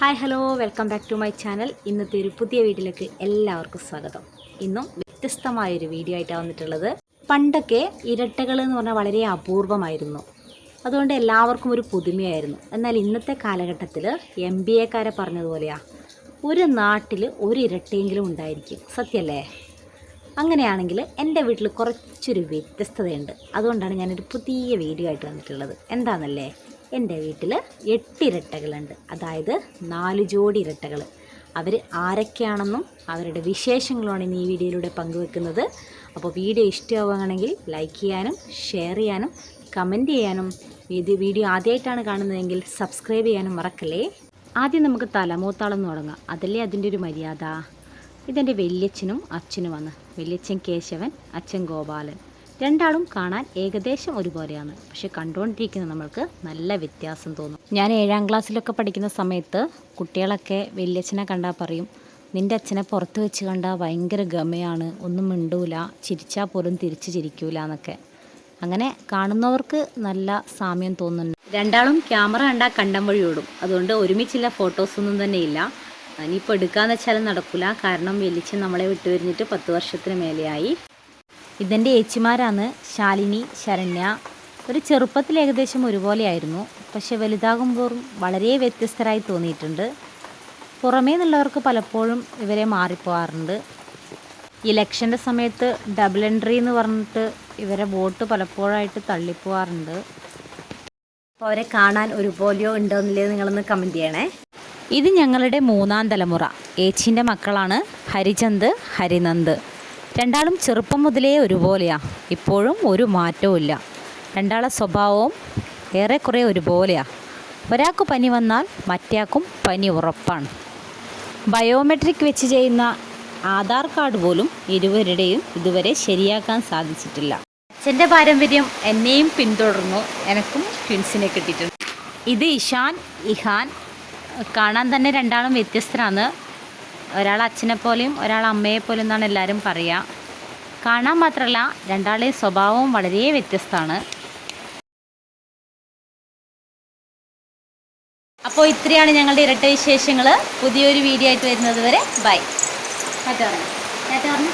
Hi hello. Welcome back to my channel. ഇന്നത്തെ ഒരു പുതിയ വീഡിയോയിലേക്ക് എല്ലാവർക്കും സ്വാഗതം. ഇന്നും വ്യത്യസ്തമായൊരു വീഡിയോ ആയിട്ടാണ് വന്നിട്ടുള്ളത്. പണ്ടൊക്കെ ഇരട്ടകൾ എന്ന് പറഞ്ഞാൽ വളരെ അപൂർവമായിരുന്നു. അതുകൊണ്ട് എല്ലാവർക്കും ഒരു പുതുമയായിരുന്നു. എന്നാൽ ഇന്നത്തെ കാലഘട്ടത്തിൽ എം ബി എക്കാരെ പറഞ്ഞതുപോലെയാ. ഒരു നാട്ടിൽ ഒരു ഇരട്ടയെങ്കിലും ഉണ്ടായിരിക്കും. സത്യമല്ലേ അങ്ങനെയാണെങ്കിൽ എന്റെ വീട്ടിൽ കുറച്ചൊരു വ്യത്യസ്തതയുണ്ട്. അതുകൊണ്ടാണ് ഞാനൊരു പുതിയ വീഡിയോ ആയിട്ട് വന്നിട്ടുള്ളത്. എന്താണെന്നല്ലേ എന്റെ വീട്ടിൽ എട്ടിരട്ടകളുണ്ട്. അതായത് നാല് ജോഡി ഇരട്ടകൾ അവർ ആരൊക്കെയാണെന്നും അവരുടെ വിശേഷങ്ങളുമാണ് ഇന്ന് ഈ വീഡിയോയിലൂടെ പങ്കുവെക്കുന്നത്. അപ്പോൾ വീഡിയോ ഇഷ്ടമാവുകയാണെങ്കിൽ ലൈക്ക് ചെയ്യാനും ഷെയർ ചെയ്യാനും കമന്റ് ചെയ്യാനും ഇത് വീഡിയോ ആദ്യമായിട്ടാണ് കാണുന്നതെങ്കിൽ സബ്സ്ക്രൈബ് ചെയ്യാനും മറക്കല്ലേ? ആദ്യം നമുക്ക് തലമൂത്താളം തുടങ്ങാം. അതല്ലേ അതിന്റെ ഒരു മര്യാദ? ഇതെന്റെ വല്യച്ഛനും അച്ഛനുമാണ്. വല്യച്ഛൻ കേശവൻ അച്ഛൻ ഗോപാലൻ. രണ്ടാളും കാണാൻ ഏകദേശം ഒരുപോലെയാണ്. പക്ഷെ കണ്ടുകൊണ്ടിരിക്കുന്ന നമ്മൾക്ക് നല്ല വ്യത്യാസം തോന്നും. ഞാൻ ഏഴാം ക്ലാസ്സിലൊക്കെ പഠിക്കുന്ന സമയത്ത് കുട്ടികളൊക്കെ വലിയച്ഛനെ കണ്ടാൽ പറയും നിന്റെ അച്ഛനെ പുറത്ത് വെച്ച് കണ്ടാൽ ഭയങ്കര ഗമയാണ് ഒന്നും മിണ്ടൂല ചിരിച്ചാൽ പോലും തിരിച്ച് ചിരിക്കൂല എന്നൊക്കെ. അങ്ങനെ കാണുന്നവർക്ക് നല്ല സാമ്യം തോന്നുന്നു രണ്ടാളും ക്യാമറ കണ്ടാൽ കണ്ടം വഴി ഓടും. അതുകൊണ്ട് ഒരുമിച്ചുള്ള ഫോട്ടോസൊന്നും തന്നെ ഇല്ല. ഇനിയിപ്പോൾ എടുക്കാന്ന് വെച്ചാലും നടക്കില്ല കാരണം വലിച്ച് നമ്മളെ വിട്ടുപിരിഞ്ഞിട്ട് പത്ത് വർഷത്തിന് മേലെയായി. ഇതെന്റെ ഏച്ചിമാരാണ് ശാലിനി ശരണ്യ. ഒരു ചെറുപ്പത്തിൽ ഏകദേശം ഒരുപോലെയായിരുന്നു. പക്ഷെ വലുതാകുമ്പോഴും വളരെ വ്യത്യസ്തരായി തോന്നിയിട്ടുണ്ട്. പുറമേ നിന്നുള്ളവർക്ക് പലപ്പോഴും ഇവരെ മാറിപ്പോകാറുണ്ട് ഇലക്ഷന്റെ സമയത്ത് ഡബിൾ എൻട്രി എന്ന് പറഞ്ഞിട്ട് ഇവരെ വോട്ട് പലപ്പോഴായിട്ട് തള്ളിപ്പോകാറുണ്ട് അപ്പോൾ അവരെ കാണാൻ ഒരുപോലെയോ ഉണ്ടോ എന്നില്ലേ നിങ്ങളൊന്ന് കമന്റ് ചെയ്യണേ. ഇത് ഞങ്ങളുടെ മൂന്നാം തലമുറ. ഏച്ചിന്റെ മക്കളാണ് ഹരിചന്ദ് ഹരിനന്ദ്. രണ്ടാളും ചെറുപ്പം മുതലേ ഒരുപോലെയാ. ഇപ്പോഴും ഒരു മാറ്റവും ഇല്ല. രണ്ടാളെ സ്വഭാവവും ഏറെക്കുറെ ഒരുപോലെയാ. ഒരാൾക്ക് പനി വന്നാൽ മറ്റേയാൾക്കും പനി ഉറപ്പാണ്. ബയോമെട്രിക് വെച്ച് ചെയ്യുന്ന ആധാർ കാർഡ് പോലും ഇരുവരുടെയും ഇതുവരെ ശരിയാക്കാൻ സാധിച്ചിട്ടില്ല. അച്ഛന്റെ പാരമ്പര്യം എന്നെയും പിന്തുടർന്നു. എനക്കും ട്വിൻസിനെ കിട്ടിയിട്ടുണ്ട്. ഇത് ഇഷാൻ ഇഹാൻ കാണാൻ തന്നെ രണ്ടാളും വ്യത്യസ്തരാണ്. ഒരാൾ അച്ഛനെ പോലെയും ഒരാൾ അമ്മയെ പോലെയും എന്നാണ് എല്ലാവരും പറയുക. കാണാൻ മാത്രമല്ല രണ്ടാളെയും സ്വഭാവവും വളരെ വ്യത്യസ്തമാണ്. അപ്പോൾ ഇത്രയാണ് ഞങ്ങളുടെ ഇരട്ട വിശേഷങ്ങൾ. പുതിയൊരു വീഡിയോ ആയിട്ട് വരുന്നത് വരെ ബൈ ടാറ്റ പറഞ്ഞു? ടാറ്റ പറഞ്ഞു?